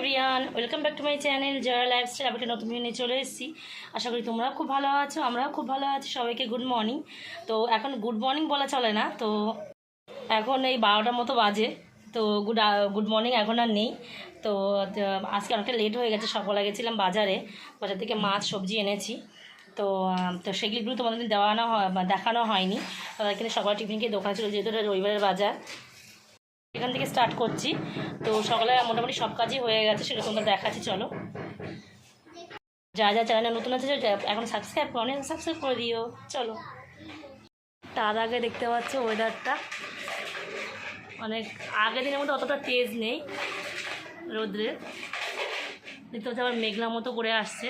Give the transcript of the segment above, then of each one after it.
Everyone welcome back to my channel Joya lifestyle একটা নতুন নিয়ে চলে এসেছি। আশা করি তোমরাও খুব ভালো আছো, আমরাও খুব ভালো আছি, সবাইকে গুড মর্নিং তো এখন গুড মর্নিং বলা চলে না, তো এখন এই বারোটার মতো বাজে, তো গুড গুড মর্নিং এখন আর নেই। তো আজকে অনেকটা লেট হয়ে গেছে, সকালে গেছিলাম বাজারে, বাজার থেকে মাছ, সবজি এনেছি। তো তো সেগুলিগুলো তোমাদের দেওয়ানো হয় দেখানো হয়নি। তাদের কিন্তু সকালে টিফিনকে দোকান ছিল যেহেতু রবিবারের বাজার এখান থেকে স্টার্ট করছি। তো সকালে মোটামুটি সব কাজই হয়ে গেছে সেটা তোমরা দেখাচ্ছি, চলো। যা যা চ্যানেলে নতুন আছে এখন সাবস্ক্রাইব করো সাবস্ক্রাইব করে দিও, চলো। তার আগে দেখতে পাচ্ছ ওয়েদারটা অনেক, আগের দিনের মধ্যে অতটা তেজ নেই রোদ্রের দেখতে পাচ্ছি আবার মেঘলা মতো করে আসছে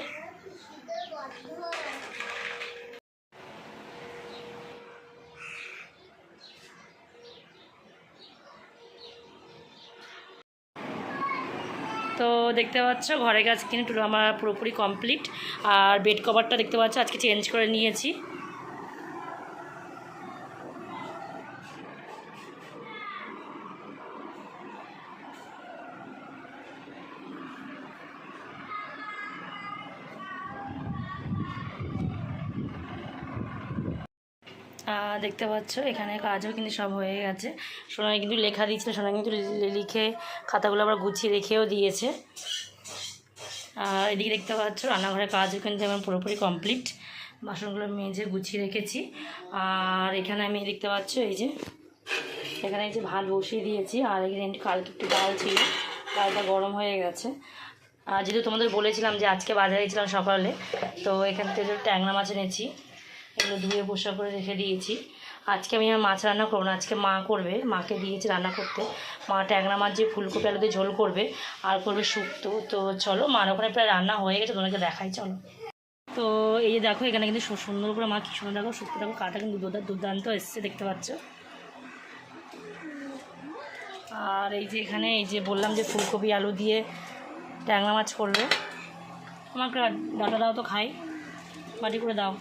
তো দেখতে পাচ্ছ ঘরের গাছ কিন্তু আমার পুরোপুরি কমপ্লিট আর বেড কভারটা দেখতে পাচ্ছ, আজকে চেঞ্জ করে নিয়েছি। দেখতে পাচ্ছ, এখানে কাজও কিন্তু সব হয়ে গেছে। সোনাই কিন্তু লেখা দিয়েছিল সোনাই কিন্তু লিখে খাতাগুলো আবার গুছিয়ে রেখেও দিয়েছে। আর এদিকে দেখতে পাচ্ছ, রান্নাঘরের কাজও কিন্তু আমার পুরোপুরি কমপ্লিট বাসনগুলো মেজে গুছিয়ে রেখেছি। আর এখানে আমি দেখতে পাচ্ছ, এই যে, এখানে এই যে ভাত বসিয়ে দিয়েছি। আর এখানে কালকে একটু ডাল ছিল, ডালটা গরম হয়ে গেছে। আর যেহেতু তোমাদের বলেছিলাম যে আজকে বাজারে গেছিলাম সকালে, তো এখান থেকে ট্যাংরা মাছ এনেছি। এগুলো ধুয়ে পোষা করে রেখে দিয়েছি। আজকে আমি আমার মাছ রান্না করব না, আজকে মা করবে, মাকে দিয়েছি রান্না করতে। মা ট্যাংরা মাছ যে ফুলকপি আলু দিয়ে ঝোল করবে, আর করবে শুক্তো। তো চলো, মার ওখানে প্রায় রান্না হয়ে গেছে তোমাকে দেখাই, চলো। তো এই যে দেখো, এখানে কিন্তু সুন্দর করে মা কি সুন্দর দেখো, শুক্তো দেখো, কাটা কিন্তু দুর্দা- দুর্দান্ত এসছে, দেখতে পাচ্ছ? আর এই যে এখানে, এই যে বললাম যে ফুলকপি আলু দিয়ে ট্যাংরা মাছ করবে। আমাকে ডাটা দাও তো খাই, বাটি করে দাও।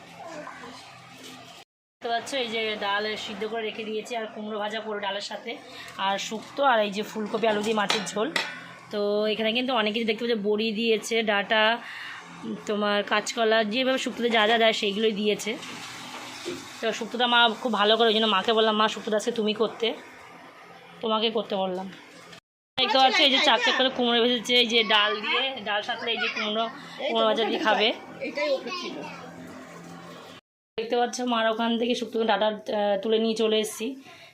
দেখতে পাচ্ছ এই যে ডাল সিদ্ধ করে রেখে দিয়েছি আর কুমড়ো ভাজা পুরো ডালের সাথে। আর শুক্তো আর এই যে ফুলকপি আলু দিয়ে মাছের ঝোল। তো এখানে কিন্তু অনেক কিছু দেখতে পাচ্ছি বড়ি দিয়েছে ডাটা তোমার কাঁচকলা যেভাবে শুক্তোতে যা যা দেয় সেইগুলোই দিয়েছে। তো শুক্তোটা মা খুব ভালো করে ওই জন্য মাকে বললাম মা শুক্তোটা আজকে তুমি করতে। তোমাকে করতে বললাম। দেখতে পাচ্ছি এই যে চার চার করে কুমড়ো ভেজেছে এই যে ডাল দিয়ে ডাল সাথে এই যে কুমড়ো কুমড়ো ভাজা দিয়ে খাবে। এটাই ছিল। দেখতে পাচ্ছ, মার ওখান থেকে শুক্তো ডাটা তুলে নিয়ে চলে এসেছি।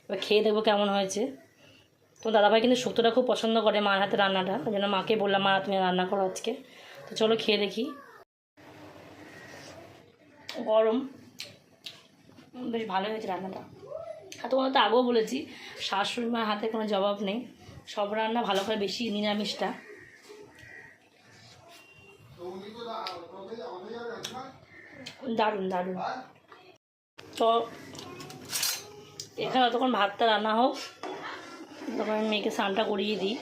এবার খেয়ে দেখব কেমন হয়েছে। তো দাদাভাই কিন্তু শুক্তোটা খুব পছন্দ করে মার হাতে রান্নাটা। ওই জন্য মাকে বললাম, মা, তুমি রান্না করো আজকে। তো চলো খেয়ে দেখি। গরম। বেশ ভালো হয়েছে রান্নাটা। আর তোমার তো আগেও বলেছি, শাশুড়ি মার হাতে কোনো জবাব নেই। সব রান্না ভালো করে বেশি নিরামিষটা। দারুণ দারুণ। তো এখানে তখন ভাতটা রান্না হোক। তখন আমি মেয়েকে স্নানটা করিয়ে দিই।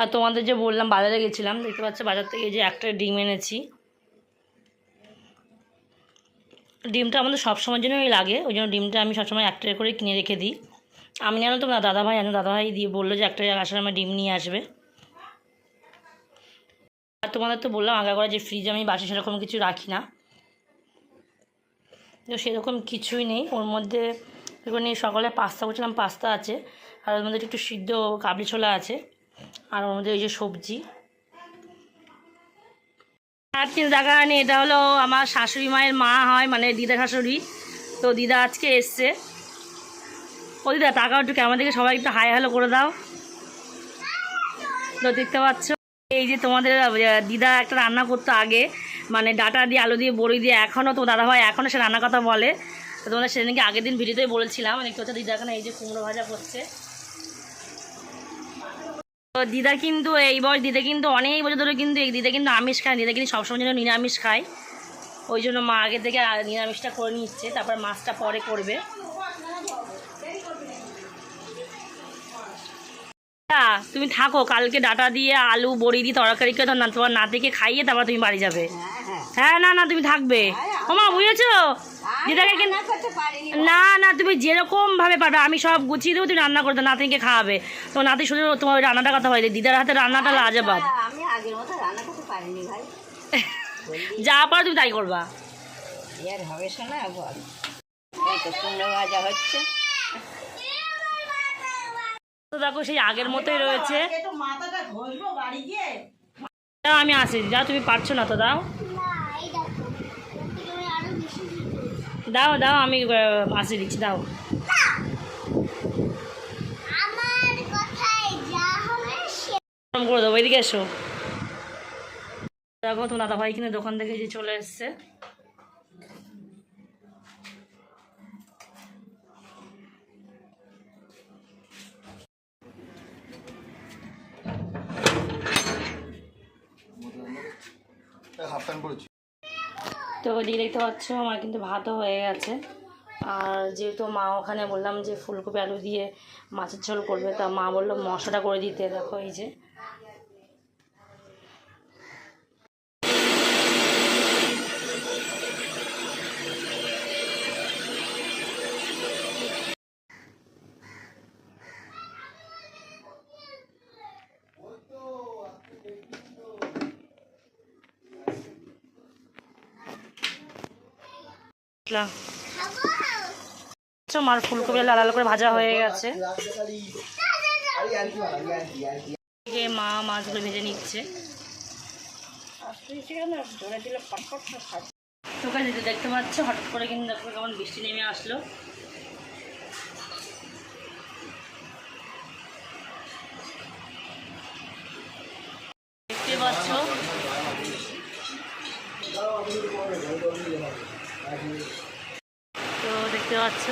আর তোমাদের যে বললাম, বাজারে গেছিলাম, দেখতে পাচ্ছ বাজার থেকে যে একটা ডিম এনেছি। ডিমটা আমাদের সবসময়ের জন্যই লাগে, ওই জন্য ডিমটা আমি সবসময় একটা করে কিনে রেখে দিই। আমি জানো তো দাদাভাই, জানো, দাদাভাই দিয়ে বলল যে একটা আসার আমার ডিম নিয়ে আসবে। আর তোমাদের তো বললাম আগা করে যে ফ্রিজে আমি বাসে সেরকম কিছু রাখি না। তো সেরকম কিছুই নেই। ওর মধ্যে এখানে সকালে পাস্তা করছিলাম, পাস্তা আছে। আর ওর মধ্যে একটু সিদ্ধ কাবলি ছোলা আছে। আর ওর মধ্যে ওই যে সবজি। আর কিন্তু হয়নি এটা হলো আমার শাশুড়ি মায়ের মা হয় মানে দিদা শাশুড়ি। তো দিদা আজকে এসছে। ও দিদা টাকা একটু ক্যামেরা দিকে সবাই একটু হাই হ্যালো করে দাও। তো দেখতে পাচ্ছ, এই যে তোমাদের দিদা একটা রান্না করতো আগে মানে ডাটা দিয়ে, আলু দিয়ে, বড়ি দিয়ে এখনও তো দাদা ভাই এখনও সে রান্নার কথা বলে। তো তোমরা সেদিনকে আগের দিন ভিডিওতেই বলেছিলাম দেখতে পাচ্ছ দিদা এখানে এই যে কুমড়ো ভাজা করছে। তো দিদা কিন্তু এই বয়স, দিদা কিন্তু অনেক বছর ধরে কিন্তু এই দিদা কিন্তু আমিষ খায় দিদা কিন্তু সবসময় যেন নিরামিষ খায়। ওই জন্য মা আগে থেকে নিরামিষটা করে নিচ্ছে, তারপর মাছটা পরে করবে। তুমি থাকো কালকে ডাটা দিয়ে আলু বড়ি দিয়ে তরকারি করে তোমার- তোমার নাতিকে খাইয়ে তারপর তুমি বাড়ি যাবে। হ্যাঁ হ্যাঁ হ্যাঁ না না তুমি থাকবে। ওমা বুঝেছ? না না তুমি যেরকম ভাবে পারবে আমি সব গুছিয়ে দেবো তুমি রান্না করতে নাতিকে খাওয়াবে। তো নাতি শুধু তোমার রান্নাটা কথা হয় দিদার হাতে রান্নাটা লাজবাব। আচ্ছা, ভাই। যা পারো তুমি তাই করবা। হবে শোনা ভাজা হচ্ছে। তো দেখো সেই আগের মতোই রয়েছে। একটু মাথাটা ঘষবো বাড়ি গিয়ে। দাও, আমি আসি। যা তুমি পারছ না তো দাও। দাও। দাও আমি আসি দিচ্ছি দাও। গরম করে দেবো এদিকে এসো। দেখো তো দাদা ভাই কিনে দোকান থেকে যে চলে এসছে। তো ওইদিকে দেখতে পাচ্ছ, আমার কিন্তু ভাতও হয়ে গেছে। আর যেহেতু মা ওখানে বললাম যে ফুলকপি আলু দিয়ে মাছের ঝোল করবে, তা মা বলল মশলাটা করে দিতে। দেখো এই যে বুঝলাম। আচ্ছা, মার ফুলকপি লাল লাল করে ভাজা হয়ে গেছে মা মাছগুলো ভেজে নিচ্ছে। তোকে দিতে দেখতে পাচ্ছ হঠাৎ করে কিন্তু দেখো কেমন বৃষ্টি নেমে আসলো দেখতে পাচ্ছ তো দেখতে পাচ্ছ।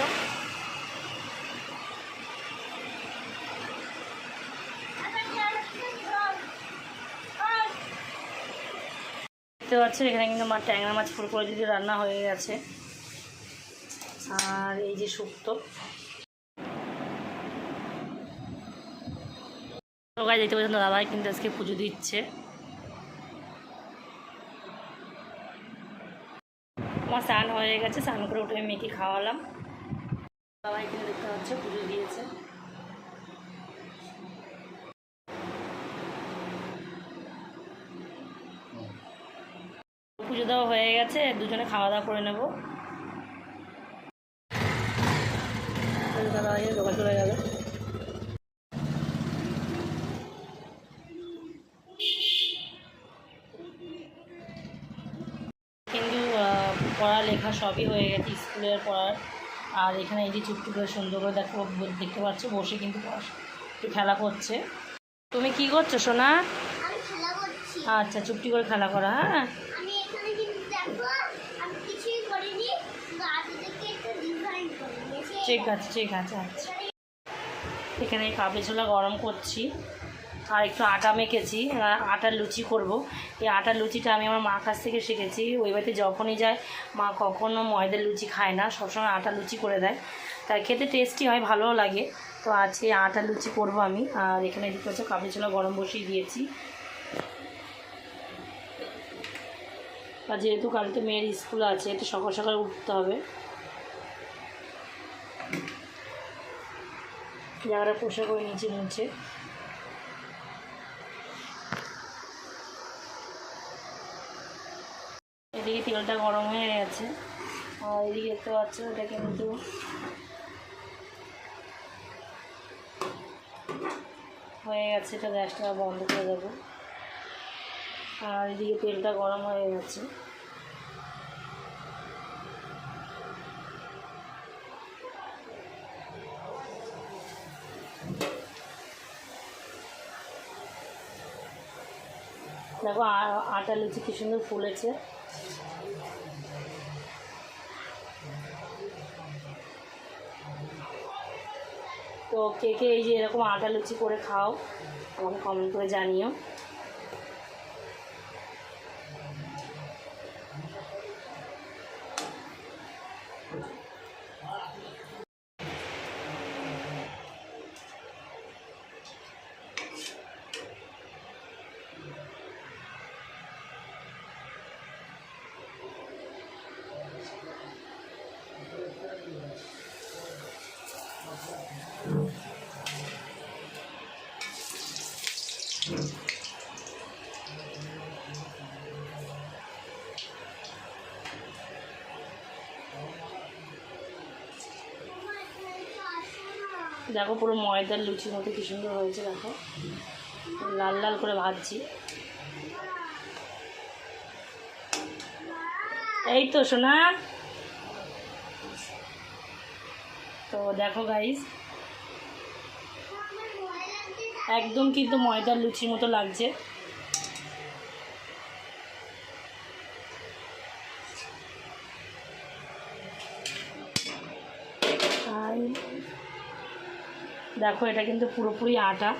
দেখতে পাচ্ছ, এখানে কিন্তু মা ট্যাংরা মাছ ফুল করে দিতে রান্না হয়ে গেছে। আর এই যে শুক্তো। দেখতে পাচ্ছেন দাদাই কিন্তু আজকে পুজো দিচ্ছে। আমার স্নান হয়ে গেছে, স্নান করে উঠে মেয়েকে খাওয়ালাম। সবাই কিন্তু দেখতে পাচ্ছে, পুজো দিয়েছে। পুজো দেওয়া হয়ে গেছে, দুজনে খাওয়া দাওয়া করে নেব। দাদা চলে গেল পড়ালেখা সবই হয়ে গেছে স্কুলের পড়ার। আর এখানে এই যে চুপটি করে সুন্দর করে দেখো দেখতে পাচ্ছ বসে কিন্তু একটু খেলা করছে। তুমি কি করছ সোনা? আচ্ছা চুপটি করে খেলা করা হ্যাঁ? ঠিক আছে ঠিক আছে আচ্ছা। এখানে কাপে ছোলা গরম করছি। আর একটু আটা মেখেছি আটার লুচি করব। এই আটার লুচিটা আমি আমার মার কাছ থেকে শিখেছি। ওই বাড়িতে যখনই যায়, মা কখনো ময়দার লুচি খায় না, সবসময় আটা লুচি করে দেয়। তাই খেতে টেস্টি হয়, ভালোও লাগে। তো আজকে আটা লুচি করব আমি। আর এখানে দেখতে হচ্ছে কাপে ছোলা গরম বসিয়ে দিয়েছি। আর যেহেতু কালকে মেয়ের স্কুল আছে, একটু সকাল সকাল উঠতে হবে। জায়গাটা পোশাক করে নিচে নিচে এদিকে তেলটা গরম হয়ে গেছে। আর এদিকে দেখতে পাচ্ছ, এটা কিন্তু হয়ে গেছে, এটা গ্যাসটা বন্ধ করে দেবো। আর এদিকে তেলটা গরম হয়ে গেছে। দেখো আটা লুচি কি সুন্দর ফুলেছে। তো কে কে এই যে এরকম আটা লুচি করে খাও আমাকে কমেন্ট করে জানিও। দেখো পুরো ময়দার লুচির মতো কী সুন্দর হয়েছে, দেখো। লাল লাল করে ভাজছি। এই তো, সোনা। তো দেখো গাইস একদম কিন্তু ময়দার লুচির মতো লাগছে আর দেখো, এটা কিন্তু পুরোপুরি আটা।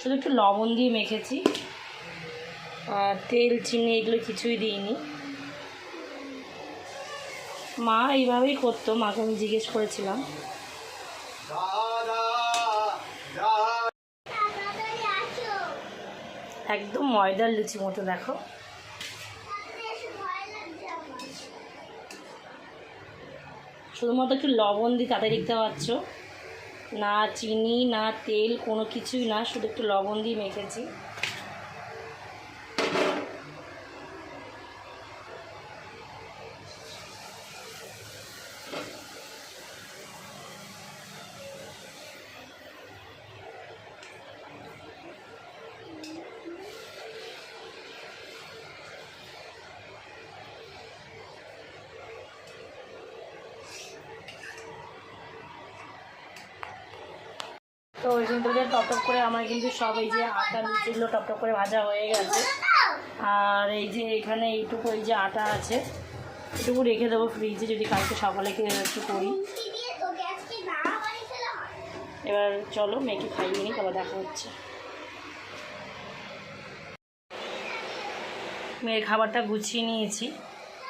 শুধু একটু লবণ দিয়ে মেখেছি। তেল, চিনি এগুলো কিছুই দিইনি। মা এইভাবেই করতো, মাকে আমি জিজ্ঞেস করেছিলাম। একদম ময়দার লুচি মতো, দেখো। শুধুমাত্র একটু লবণ দিয়ে তাতে দেখতে পাচ্ছ। না চিনি না তেল কোনো কিছুই না শুধু একটু লবণ দিয়ে মেখেছি। তো ওই কিন্তু টপ টপ করে আমার কিন্তু সব এই যে আটা, লুচিগুলো টপ টপ করে ভাজা হয়ে গেছে। আর এই যে এখানে এইটুকু, এই যে আটা আছে, এটুকু রেখে দেবো ফ্রিজে যদি কালকে সকালে একটু করি। এবার চলো মেয়েকে খাইয়ে নিই, তারপর দেখা হচ্ছে। মেয়ের খাবারটা গুছিয়ে নিয়েছি,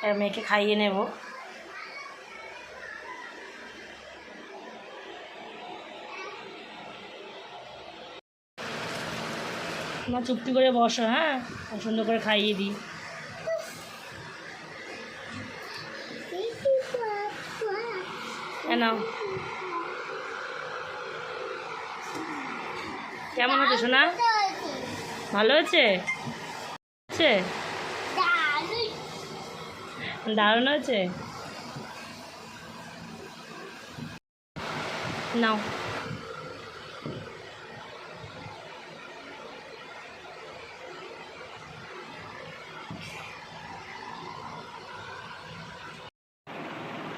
এবার মেয়েকে খাইয়ে নেব। তোমার চুপটি করে বসো হ্যাঁ? সুন্দর করে খাইয়ে দিই। নাও। কেমন হচ্ছে, সোনা? ভালো হয়েছে হচ্ছে? দারুণ হয়েছে নাও।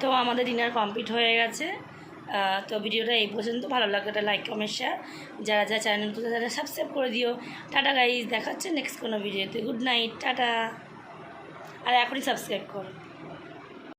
তো আমাদের ডিনার কমপ্লিট হয়ে গেছে। তো ভিডিওটা এই পর্যন্ত। ভালো লাগল একটা লাইক কমেন্ট শেয়ার যারা যারা চ্যানেল তো তারা সাবস্ক্রাইব করে দিও। টাটা গাইজ দেখাচ্ছে নেক্সট কোনো ভিডিওতে গুড নাইট টাটা। আর এখনই সাবস্ক্রাইব করো।